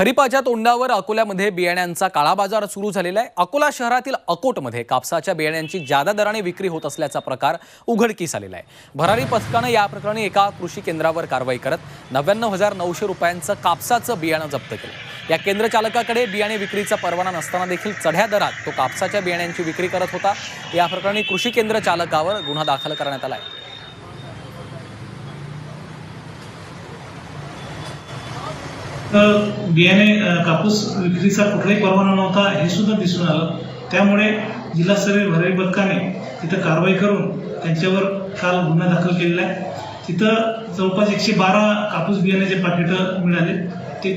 खरीपाच्या तोंडावर अकोल्यामध्ये बियाण्यांचा काळा बाजार सुरू झालेला आहे. अकोला शहरातील अकोटमध्ये कापसाच्या बियाण्यांची जादा दराने विक्री होत असल्याचा प्रकार उघडकीस आलेला आहे. भरारी पथकानं या प्रकरणी एका कृषी केंद्रावर कारवाई करत नव्याण्णव हजार नऊशे रुपयांचं कापसाचं बियाणं जप्त केलं. या केंद्र चालकाकडे बियाणे विक्रीचा परवाना नसताना देखील चढ्या दरात तो कापसाच्या बियाण्यांची विक्री करत होता. या प्रकरणी कृषी केंद्र चालकावर गुन्हा दाखल करण्यात आला आहे. तर बियाणे कापूस विक्रीचा कुठलाही परवाना नव्हता हे सुद्धा दिसून आलं. त्यामुळे जिल्हास्तरीय भरारी पथकाने तिथं कारवाई करून त्यांच्यावर काल गुन्हा दाखल केलेला आहे. तिथं जवळपास एकशे बारा कापूस बियाण्याचे पाकिटं मिळाले. ते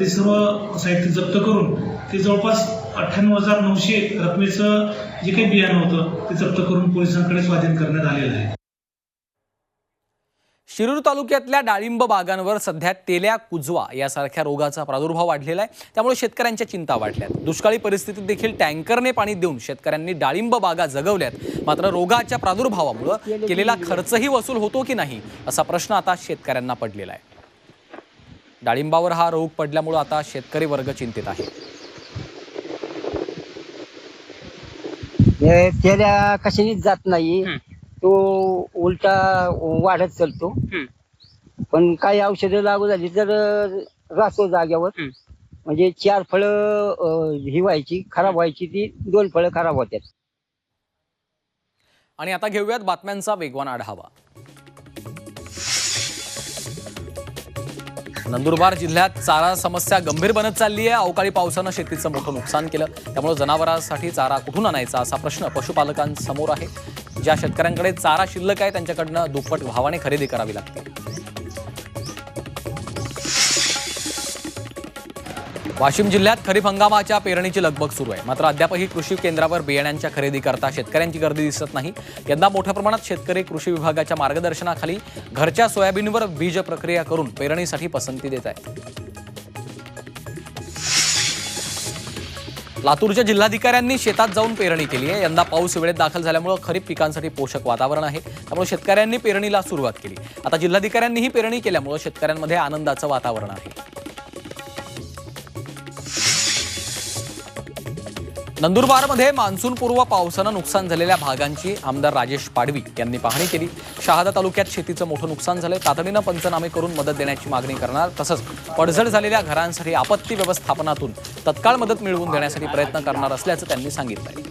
ते सर्व साहित्य जप्त करून ते जवळपास अठ्ठ्याण्णव हजार नऊशे रकमेचं जे काही बियाणं होतं ते जप्त करून पोलिसांकडे स्वाधीन करण्यात आलेलं आहे. शिरूर तालुक्यातल्या डाळिंब बागांवर सध्या तेल्या कुजवा यासारख्या रोगाचा प्रादुर्भाव वाढलेला आहे. त्यामुळे शेतकऱ्यांच्या चिंता वाढल्यात. दुष्काळी परिस्थितीत देखील टँकरने पाणी देऊन शेतकऱ्यांनी डाळिंब बागा जगवल्यात. मात्र रोगाच्या प्रादुर्भावामुळे केलेला खर्चही वसूल होतो की नाही असा प्रश्न आता शेतकऱ्यांना पडलेला आहे. डाळिंबावर हा रोग पडल्यामुळे आता शेतकरी वर्ग चिंतित आहे. हे तेल्या कशानेच जात नाही. तो उलटा वाढत चालतो. पण काही औषधं लागू झाली तर राहतो जाग्यावर म्हणजे चार फळं ही व्हायची खराब व्हायची ती दोन फळं खराब होत्यात. आणि आता घेऊयात बातम्यांचा वेगवान आढावा. नंदुरबार जिल्ह्यात चारा समस्या गंभीर बनत चालली आहे अवकाळी पावसानं शेतीचं मोठं नुकसान केलं. त्यामुळे जनावरांसाठी चारा कुठून आणायचा असा प्रश्न पशुपालकांसमोर आहे. ज्या शेतकऱ्यांकडे चारा शिल्लक आहे त्यांच्याकडनं दुप्पट भावाने खरेदी करावी लागते. वाशिम जिल्ह्यात खरीप हंगामाच्या पेरणीची लगबग सुरू आहे. मात्र अद्यापही कृषी केंद्रावर बियाण्यांच्या खरेदीकरता शेतकऱ्यांची गर्दी दिसत नाही. यंदा मोठ्या प्रमाणात शेतकरी कृषी विभागाच्या मार्गदर्शनाखाली घरच्या सोयाबीनवर बीज प्रक्रिया करून पेरणीसाठी पसंती देत आहेत. लातूरच्या जिल्हाधिकाऱ्यांनी शेतात जाऊन पेरणी केली आहे. यंदा पाऊस वेळेत दाखल झाल्यामुळे खरीप पिकांसाठी पोषक वातावरण आहे. त्यामुळे शेतकऱ्यांनी पेरणीला सुरुवात केली. आता जिल्हाधिकाऱ्यांनीही पेरणी केल्यामुळे शेतकऱ्यांमध्ये आनंदाचं वातावरण आहे. नंदुरबारमध्ये मान्सूनपूर्व पावसानं नुकसान झालेल्या भागांची आमदार राजेश पाडवी यांनी पाहणी केली. शहादा तालुक्यात शेतीचं मोठं नुकसान झालं तातडीनं पंचनामे करून मदत देण्याची मागणी करणार तसंच पडझड झालेल्या घरांसाठी आपत्ती व्यवस्थापनातून तत्काळ मदत मिळवून देण्यासाठी प्रयत्न करणार असल्याचं त्यांनी सांगितलंय.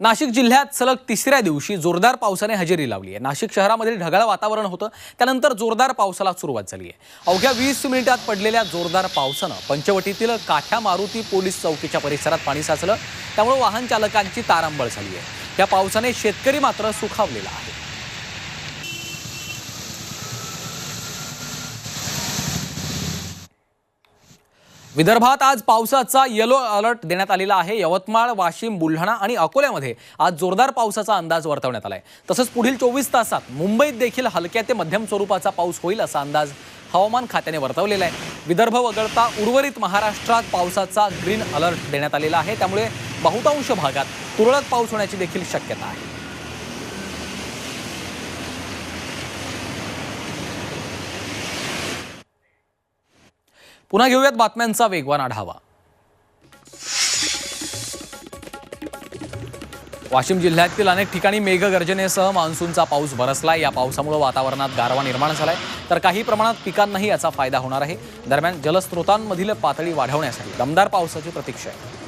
नाशिक जिल्ह्यात सलग तिसऱ्या दिवशी जोरदार पावसाने हजेरी लावली आहे. नाशिक शहरामध्ये ढगाळ वातावरण होतं. त्यानंतर जोरदार पावसाला सुरुवात झाली आहे. अवघ्या वीस मिनिटात पडलेल्या जोरदार पावसानं पंचवटीतील काठ्या मारुती पोलीस चौकीच्या परिसरात पाणी साचलं. त्यामुळे वाहन चालकांची तारांबळ झाली आहे. त्या पावसाने शेतकरी मात्र सुखावलेला आहे. विदर्भात आज पावसाचा येलो अलर्ट देण्यात आलेला आहे. यवतमाळ वाशिम बुलढाणा आणि अकोल्यामध्ये आज जोरदार पावसाचा अंदाज वर्तवण्यात आला आहे तसंच पुढील चोवीस तासात मुंबईत देखील हलक्या ते मध्यम स्वरूपाचा पाऊस होईल असा अंदाज हवामान खात्याने वर्तवलेला आहे. विदर्भ वगळता उर्वरित महाराष्ट्रात पावसाचा ग्रीन अलर्ट देण्यात आलेला आहे. त्यामुळे बहुतांश भागात तुरळक पाऊस होण्याची देखील शक्यता आहे. पुन्हा घेऊयात बातम्यांचा वेगवान आढावा. वाशिम जिल्ह्यातील अनेक ठिकाणी मेघगर्जनेसह मान्सूनचा पाऊस बरसलाय. या पावसामुळे वातावरणात गारवा निर्माण झालाय. तर काही प्रमाणात पिकांनाही याचा फायदा होणार आहे. दरम्यान जलस्रोतांमधील पातळी वाढवण्यासाठी दमदार पावसाची प्रतीक्षा आहे.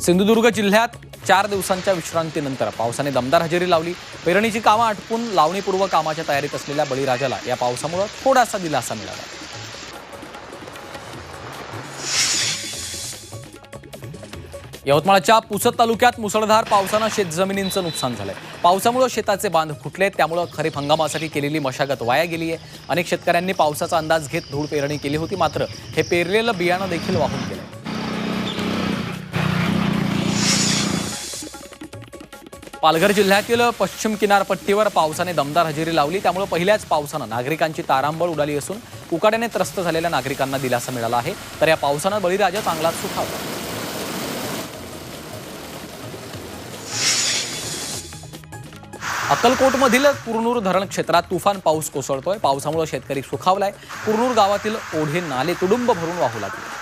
सिंधुदुर्ग जिल्ह्यात चार दिवसांच्या विश्रांतीनंतर पावसाने दमदार हजेरी लावली. पेरणीची कामं आटपून लावणीपूर्व कामाच्या तयारीत असलेल्या बळीराजाला या पावसामुळे थोडासा दिलासा मिळाला. यवतमाळच्या पुसद तालुक्यात मुसळधार पावसानं शेतजमिनींचं नुकसान झालंय. पावसामुळे शेताचे बांध फुटले त्यामुळे खरीप हंगामासाठी केलेली मशागत वाया गेली आहे. अनेक शेतकऱ्यांनी पावसाचा अंदाज घेत धूळ पेरणी केली होती मात्र हे पेरलेलं बियाणं देखील वाहून गेलं पालघर जिल्ह्यातील पश्चिम किनारपट्टीवर पावसाने दमदार हजेरी लावली. त्यामुळे पहिल्याच पावसानं नागरिकांची तारांबळ उडाली असून उकाड्याने त्रस्त झालेल्या नागरिकांना दिलासा मिळाला आहे. तर या पावसानं बळीराजा चांगलाच सुखावला. अक्कलकोटमधील कुरनूर धरण क्षेत्रात तुफान पाऊस कोसळतोय. पावसामुळे शेतकरी सुखावलाय. कुरनूर गावातील ओढे नाले तुडुंब भरून वाहू लागले.